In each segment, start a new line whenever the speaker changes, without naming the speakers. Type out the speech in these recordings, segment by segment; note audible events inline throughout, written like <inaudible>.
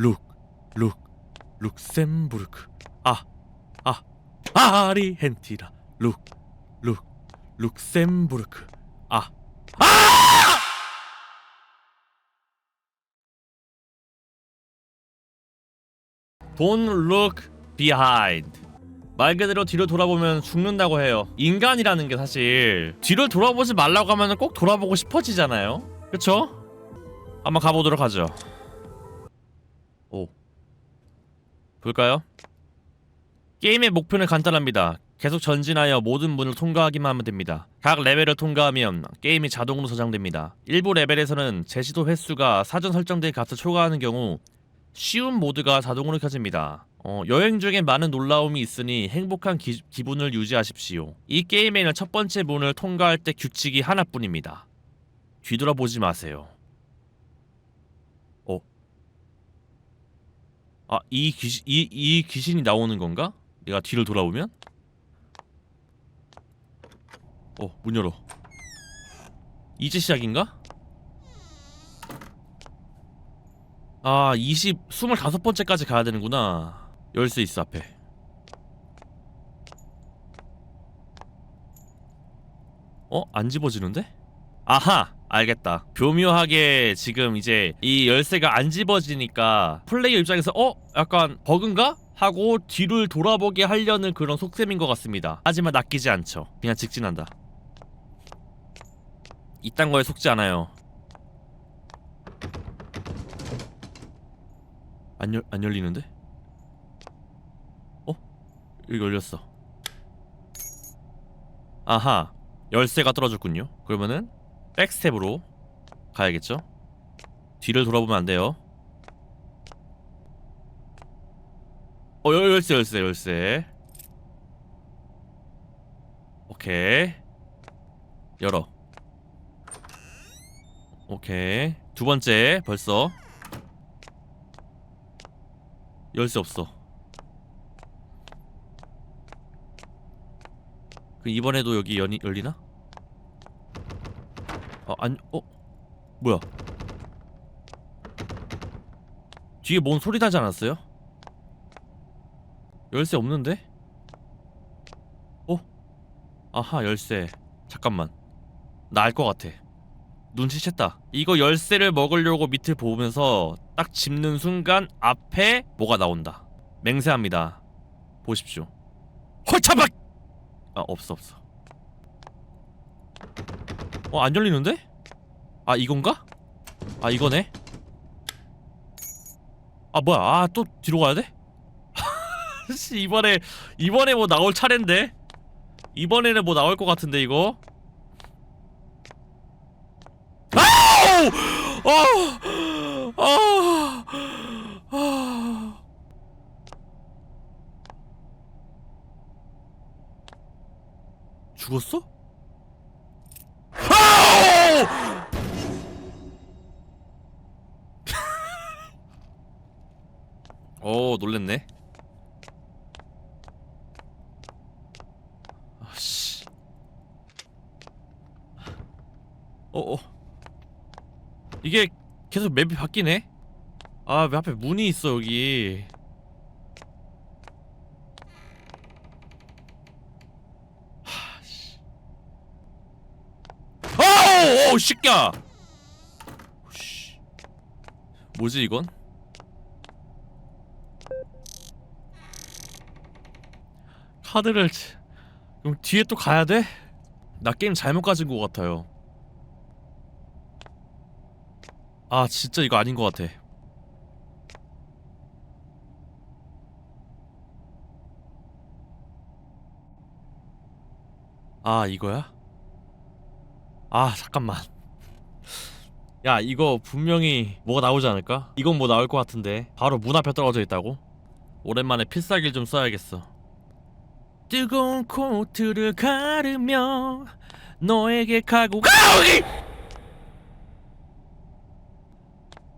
룩, 룩, 룩셈부르크. 아, 아, 아리헨티나. 룩, 룩, 룩셈부르크. 아, 아! Don't look behind. 말 그대로 뒤로 돌아보면 죽는다고 해요. 인간이라는 게 사실 뒤를 돌아보지 말라고 하면 꼭 돌아보고 싶어지잖아요. 그쵸? 한번 가보도록 하죠. 볼까요? 게임의 목표는 간단합니다. 계속 전진하여 모든 문을 통과하기만 하면 됩니다. 각 레벨을 통과하면 게임이 자동으로 저장됩니다. 일부 레벨에서는 제시도 횟수가 사전 설정된 값을 초과하는 경우 쉬운 모드가 자동으로 켜집니다. 어, 여행 중에 많은 놀라움이 있으니 행복한 기, 기분을 유지하십시오. 이 게임에는 첫 번째 문을 통과할 때 규칙이 하나뿐입니다. 뒤돌아보지 마세요. 아, 이 귀신, 이, 이 귀신이 나오는 건가? 내가 뒤를 돌아보면? 어, 문 열어. 이제 시작인가? 아, 20, 25번째까지 가야 되는구나. 열쇠 있어, 앞에. 어? 안 집어지는데? 아하! 알겠다. 교묘하게 지금 이제 이 열쇠가 안 집어지니까 플레이어 입장에서 어? 약간 버그인가? 하고 뒤를 돌아보게 하려는 그런 속셈인 것 같습니다. 하지만 낚이지 않죠. 그냥 직진한다. 이딴 거에 속지 않아요. 안, 열, 안 열리는데? 어? 여기 열렸어 아하 열쇠가 떨어졌군요 그러면은 백스텝으로 가야겠죠? 뒤를 돌아보면 안 돼요 어 열- 열쇠 열쇠 열쇠 오케이 열어 오케이 두 번째 벌써 열쇠 없어. 그 이번에도 여기 연이 열리나? 아, 안, 어? 뭐야? 뒤에 뭔 소리 나지 않았어요? 열쇠 없는데? 어? 아하, 열쇠. 잠깐만. 나 알 것 같아. 눈치챘다. 이거 열쇠를 먹으려고 밑을 보면서 딱 짚는 순간 앞에 뭐가 나온다. 맹세합니다. 보십시오. 헐차박! 아 없어 없어. 어 안 열리는데? 아 이건가? 아 이거네. 아 뭐야? 아 또 뒤로 가야 돼? <laughs> 씨 이번에 이번에 뭐 나올 차례인데? 이번에는 뭐 나올 것 같은데 이거? 아우! 아! 아! 아! 죽었어? 어 놀랬네. 아씨. 어 어. 이게 계속 맵이 바뀌네? 아, 왜 앞에 문이 있어, 여기. 하, 씨. 아우! 어우, 새끼야! 씨. 뭐지, 이건? 카드를 그럼 뒤에 또 가야 돼? 나 게임 잘못 가진 것 같아요. 아 진짜 이거 아닌 것 같아 아 이거야? 아 잠깐만 야 이거 분명히 뭐가 나오지 않을까? 이건 뭐 나올 것 같은데 바로 문 앞에 떨어져 있다고? 오랜만에 필살기를 좀 써야겠어 뜨거운 코트를 가르며 너에게 가고 가! 여기!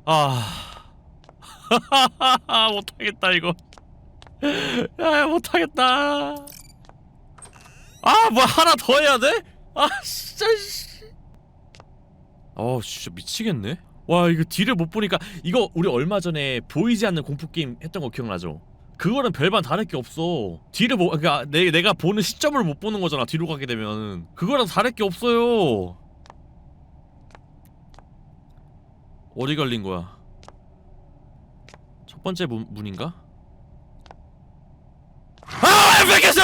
아 <laughs> 못하겠다 이거 야 못하겠다 아 뭐 하나 더 해야 돼? 아 진짜 씨. 어 진짜 미치겠네 와 이거 뒤를 못 보니까 이거 우리 얼마 전에 보이지 않는 공포 게임 했던 거 기억나죠? 그거는 별반 다를 게 없어. 뒤를 보 그러니까 내, 내가 보는 시점을 못 보는 거잖아. 뒤로 가게 되면 그거랑 다를 게 없어요. 어디 걸린 거야? 첫 번째 문, 문인가? 아! 뺏겼어!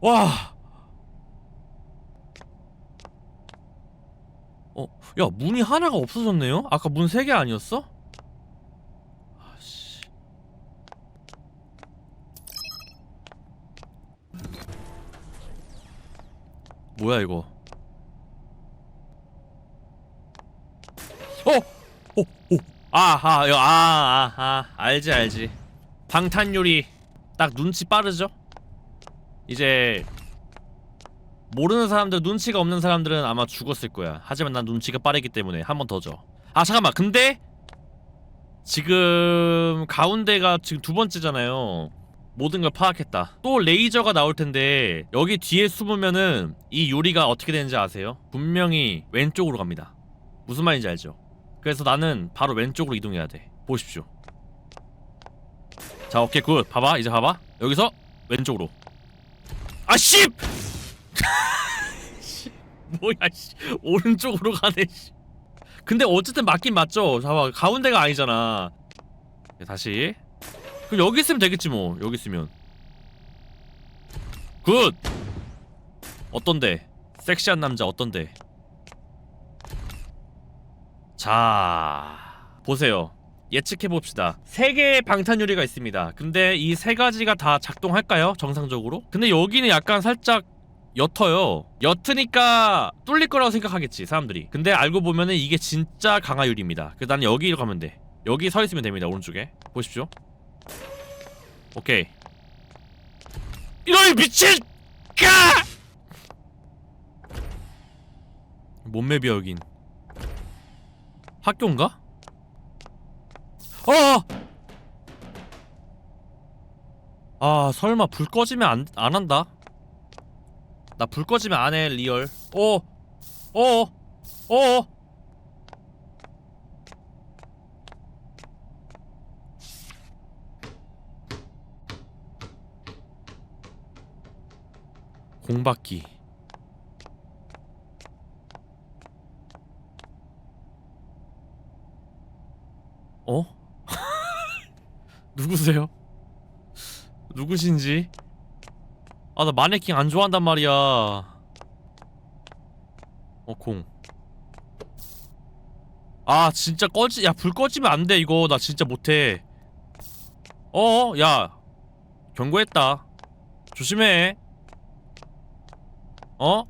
와! 어, 야 문이 하나가 없어졌네요? 아까 문 세 개 아니었어? 아씨. 뭐야 이거? 어, 어, 어, 아하, 이거 아, 아, 아, 알지, 알지. 방탄 요리 딱 눈치 빠르죠? 이제 모르는 사람들 눈치가 없는 사람들은 아마 죽었을 거야. 하지만 난 눈치가 빠르기 때문에 한 번 더 줘. 아 잠깐만. 근데 지금 가운데가 지금 두 번째잖아요. 모든 걸 파악했다. 또 레이저가 나올 텐데 여기 뒤에 숨으면은 이 요리가 어떻게 되는지 아세요? 분명히 왼쪽으로 갑니다. 무슨 말인지 알죠? 그래서 나는 바로 왼쪽으로 이동해야 돼. 보십시오. 자, 오케이 굿. 봐봐. 이제 봐봐. 여기서 왼쪽으로. 아 씨! 씨, 뭐야 씨. 오른쪽으로 가네 씨. 근데 어쨌든 맞긴 맞죠. 봐봐 가운데가 아니잖아. 네, 다시. 그럼 여기 있으면 되겠지 뭐. 여기 있으면. 굿! 어떤데? 섹시한 남자 어떤데? 자 보세요. 예측해 봅시다. 세 개의 방탄 요리가 있습니다. 근데 이 세 가지가 다 작동할까요? 정상적으로? 근데 여기는 약간 살짝 옅어요. 옅으니까 뚫릴 거라고 생각하겠지 사람들이. 근데 알고 보면은 이게 진짜 강화율입니다. 그래서 나는 여기로 가면 돼. 여기 서 있으면 됩니다. 오른쪽에 보십시오. 오케이. 이런 미친 까! 몸매비야 여긴. 학교인가? 어! 아 설마 불 꺼지면 안, 안 한다? 나 불 꺼지면 안 해 리얼 어? 어? 어? 공박기 어? <laughs> 누구세요? 누구신지? 아 나 마네킹 안 좋아한단 말이야. 어공. 아 진짜 꺼지 야 불 꺼지면 안 돼 이거. 나 진짜 못해. 어어 야. 경고했다. 조심해. 어?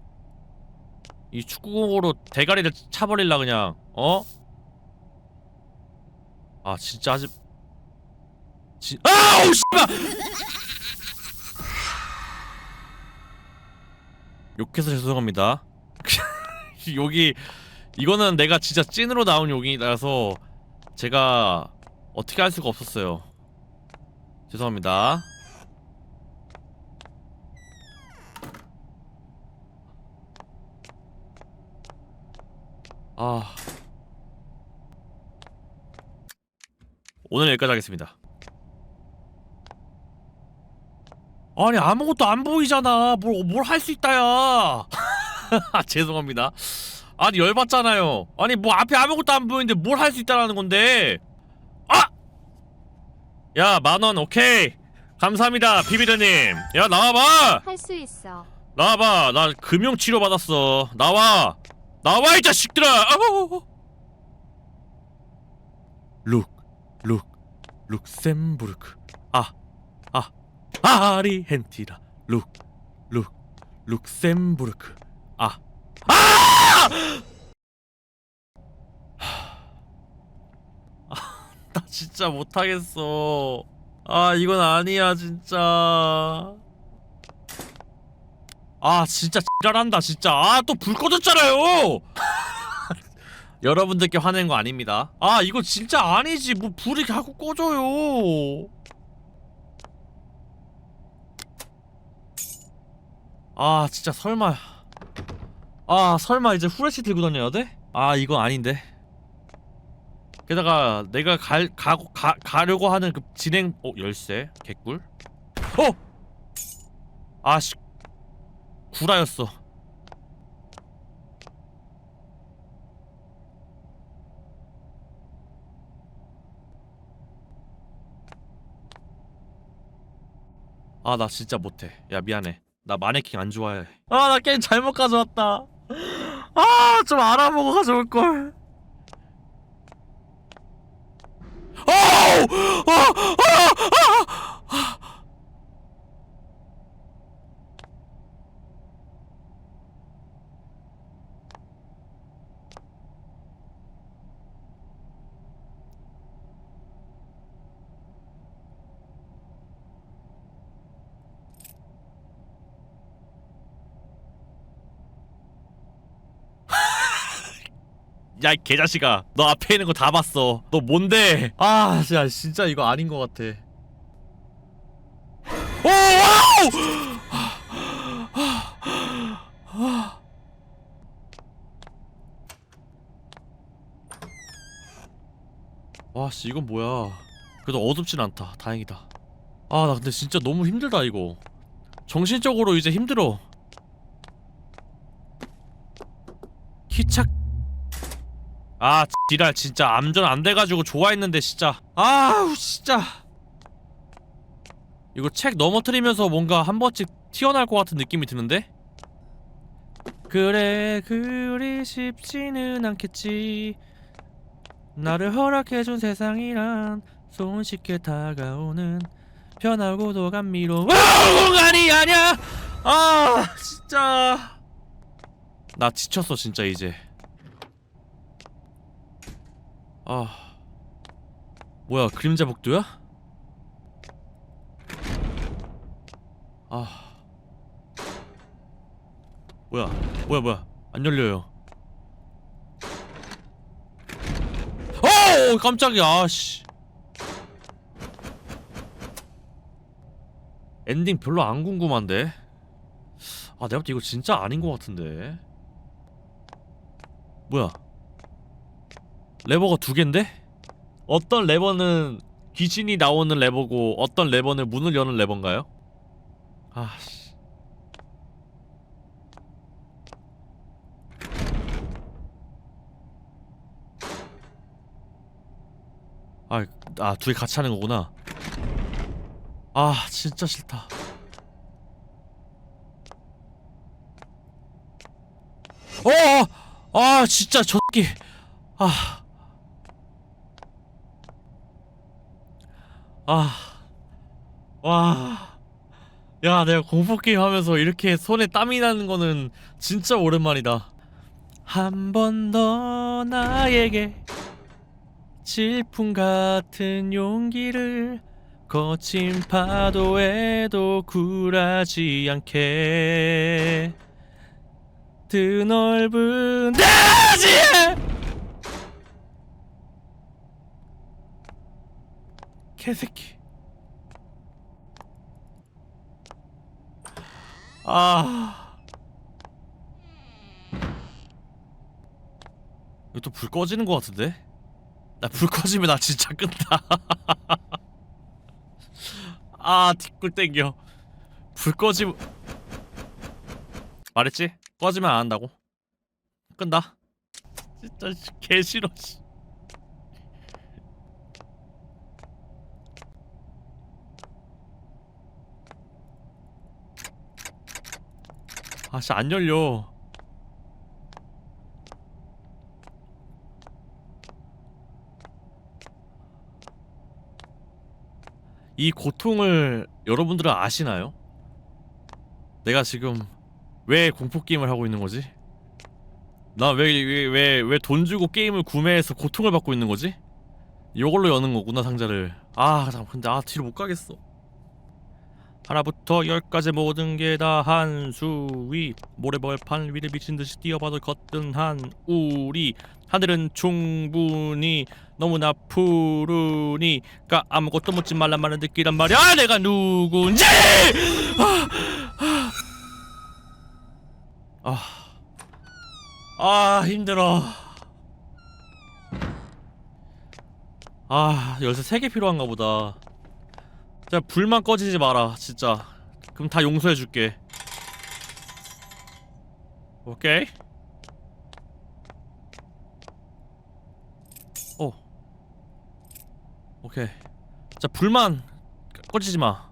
이 축구공으로 대가리를 차버릴라 그냥. 어? 아 진짜 하지 진 아우 씨발 욕해서 죄송합니다. <laughs> 욕이 이거는 내가 진짜 찐으로 나온 욕이라서 제가 어떻게 할 수가 없었어요. 죄송합니다. 아 오늘 여기까지 하겠습니다. 아니 아무것도 안 보이잖아. 뭘 뭘 할 수 있다야. 아, <laughs> 죄송합니다. 아니 열받잖아요. 아니 뭐 앞에 아무것도 안 보이는데 뭘 할 수 있다라는 건데. 아! 야 만원 오케이. 감사합니다 비비드님. 야 나와봐.
할 수 있어.
나와봐. 나 금융 치료 받았어. 나와. 나와 이 자식들아. 아우. 룩, 룩, 룩셈부르크. 아, 아, 아리헨티나. 룩, 룩, 룩셈부르크. 아, 아! 아, 나 진짜 못하겠어. 아, 이건 아니야, 진짜. 아 진짜 지랄한다 진짜 아 또 불 꺼졌잖아요 <laughs> 여러분들께 화낸 거 아닙니다 아 이거 진짜 아니지 뭐 불이 자꾸 꺼져요 아 진짜 설마. 아 설마 이제 후레쉬 들고 다녀야 돼? 아 이건 아닌데. 게다가 내가 갈 가, 가 가려고 하는 그 진행 어 열쇠? 개꿀? 어! 아씨. 구라였어. 아 나 진짜 못해. 야 미안해 나 마네킹 안 좋아해 아 나 게임 잘못 가져왔다 아 좀 알아보고 가져올걸! 아! 아! 아! 야, 이 개자식아. 너 앞에 있는 거 다 봤어. 너 뭔데? 아, 진짜, 진짜 이거 아닌 것 같아. 오! 와우! 와, 씨, 이건 뭐야. 그래도 어둡진 않다. 다행이다. 아, 나 근데 진짜 너무 힘들다, 이거. 정신적으로 이제 힘들어. 키착 아 지랄 진짜. 암전 안 돼가지고 좋아했는데 진짜. 아우 진짜. 이거 책 넘어뜨리면서 뭔가 한 번씩 튀어나올 것 같은 느낌이 드는데? 그래 그리 쉽지는 않겠지. 나를 허락해준 세상이란 손쉽게 다가오는 편하고도 감미로운 공간이 아냐 아 진짜. 나 지쳤어 진짜 이제 아 뭐야 그림자 복도야? 아 뭐야 뭐야 뭐야 안 열려요. 어 깜짝이야 아씨. 엔딩 별로 안 궁금한데? 아 내가 볼때 이거 진짜 아닌 것 같은데. 뭐야 레버가 두 갠데? 어떤 레버는 귀신이 나오는 레버고 어떤 레버는 문을 여는 레버인가요? 아씨 아, 아, 둘이 같이 하는 거구나. 아, 진짜 싫다. 어! 아, 진짜 저 새끼. 아. 아. 와. 야, 내가 공포 게임 하면서 이렇게 손에 땀이 나는 거는 진짜 오랜만이다. 한 번 더 나에게 질풍 같은 용기를 거친 파도에도 굴하지 않게 드넓은 대지 개새끼 아 이거 또 불 꺼지는 것 같은데? 나 불 꺼지면 나 진짜 끈다 <laughs> 아 뒷골 땡겨 불 꺼지면 말했지? 꺼지면 안 한다고 끈다 진짜 씨, 개 싫어 씨. 아씨 안 열려 이 고통을 여러분들은 아시나요? 내가 지금 왜 공포 게임을 하고 있는 거지? 나 왜 왜 왜 왜 돈 주고 게임을 구매해서 고통을 받고 있는 거지? 이걸로 여는 거구나 상자를. 아, 잠 근데 아 뒤로 못 가겠어. 하나부터 열까지 모든 게 다 한 수위. 모래벌판 위를 비친 듯이 뛰어봐도 거뜬한 우리. 하늘은 충분히 너무나 푸르니까 아무것도 묻지 말란 말은 듣기란 말이야. 아, 내가 누군지! 아, 아. 아 힘들어. 아 열쇠 3개 필요한가 보다. 자 불만 꺼지지 마라 진짜. 그럼 다 용서해줄게. 오케이. 오. 오케이. 자 불만 꺼지지 마.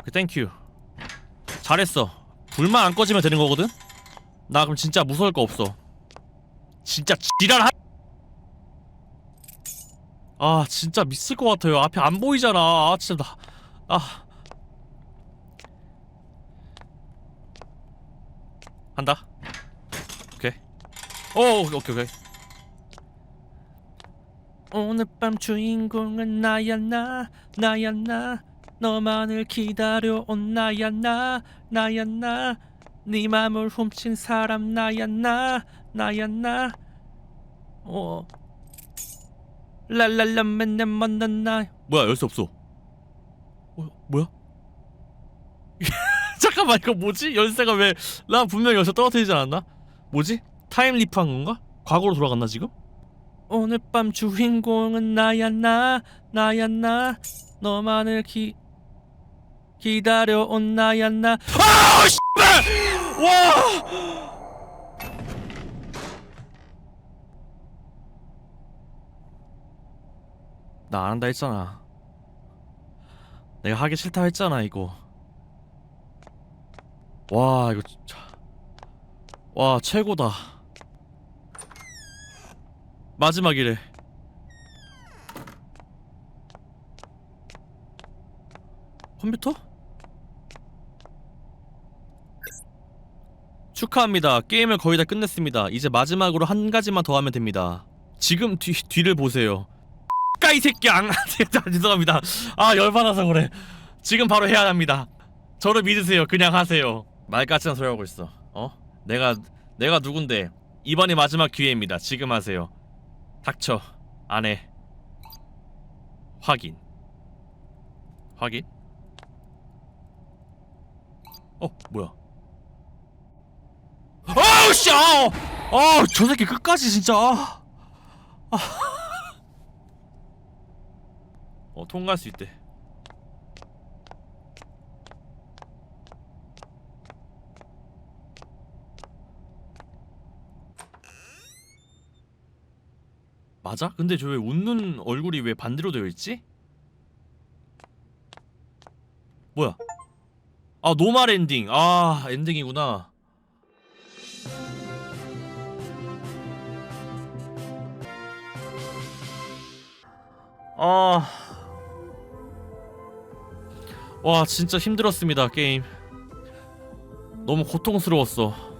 오케이 땡큐 잘했어. 불만 안 꺼지면 되는 거거든? 나 그럼 진짜 무서울 거 없어. 진짜 지랄 아 진짜 미칠 것 같아요. 앞에 안 보이잖아. 아 진짜 나 아. 한다. 오케이. 오 오케이 오케이. 오늘 밤 주인공은 나야 나 나야 나. 너만을 기다려온 나야 나 나야 나네 맘을 훔친 사람 나야 나 나야 나. 어. 랄랄라 맨날 만난 나 뭐야 열쇠 없어. 어, 뭐야? <laughs> 잠깐만 이거 뭐지? 열쇠가 왜 나 분명 열쇠 떨어뜨리지 않았나? 뭐지? 타임 리프한 건가? 과거로 돌아갔나 지금? 오늘 밤 주인공은 나야 나? 나야 나? 너만을 기 기다려온 나야 나? 아, 씨발! 와! 나 안 한다 했잖아. 내가 하기 싫다 했잖아, 이거. 와, 이거 진짜. 와, 최고다. 마지막이래. 컴퓨터? 축하합니다. 게임을 거의 다 끝냈습니다. 이제 마지막으로 한 가지만 더 하면 됩니다. 지금 뒤, 뒤를 보세요. 까이 새끼 안 <laughs> 죄송합니다. 아 열받아서 그래. 지금 바로 해야 합니다. 저를 믿으세요. 그냥 하세요. 말 같지는 소리 하고 있어. 어? 내가 내가 누군데? 이번이 마지막 기회입니다. 지금 하세요. 닥쳐. 안 해. 확인. 확인. 어 뭐야? 아우 씨! 아우! 아우 저 새끼 끝까지 진짜. 아. 아. 어 통과할 수 있대. 맞아? 근데 저 왜 웃는 얼굴이 왜 반대로 되어 있지? 뭐야? 아 노말 엔딩. 아 엔딩이구나. 아. 와, 진짜 힘들었습니다, 게임. 너무 고통스러웠어.